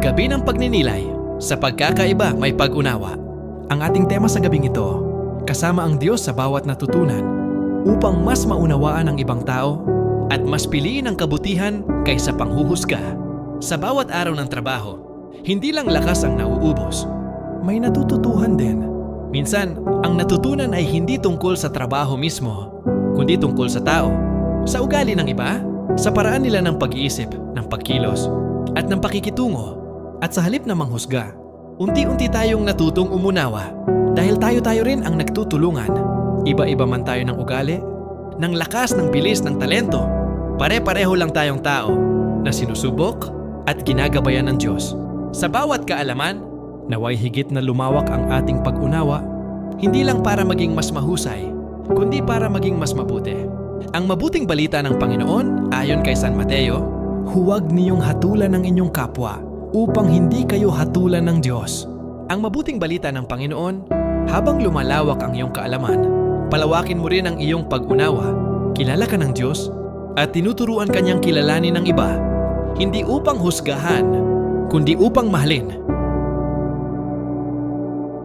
Gabi ng pagninilay, sa pagkakaiba may pag-unawa. Ang ating tema sa gabing ito, kasama ang Diyos sa bawat natutunan, upang mas maunawaan ang ibang tao at mas piliin ang kabutihan kaysa panghuhusga. Sa bawat araw ng trabaho, hindi lang lakas ang nauubos. May natututuhan din. Minsan, ang natutunan ay hindi tungkol sa trabaho mismo, kundi tungkol sa tao, sa ugali ng iba, sa paraan nila ng pag-iisip, ng pagkilos, at ng pakikitungo. At sa halip na manghusga, unti-unti tayong natutong umunawa dahil tayo-tayo rin ang nagtutulungan. Iba-iba man tayo ng ugali, ng lakas, ng bilis, ng talento. Pare-pareho lang tayong tao na sinusubok at ginagabayan ng Diyos. Sa bawat kaalaman, naway higit na lumawak ang ating pag-unawa, hindi lang para maging mas mahusay, kundi para maging mas mabuti. Ang mabuting balita ng Panginoon, ayon kay San Mateo, huwag niyong hatulan ng inyong kapwa upang hindi kayo hatulan ng Diyos. Ang mabuting balita ng Panginoon, habang lumalawak ang iyong kaalaman, palawakin mo rin ang iyong pag-unawa, kilala ka ng Diyos, at tinuturuan kanyang kilalanin ng iba, hindi upang husgahan, kundi upang mahalin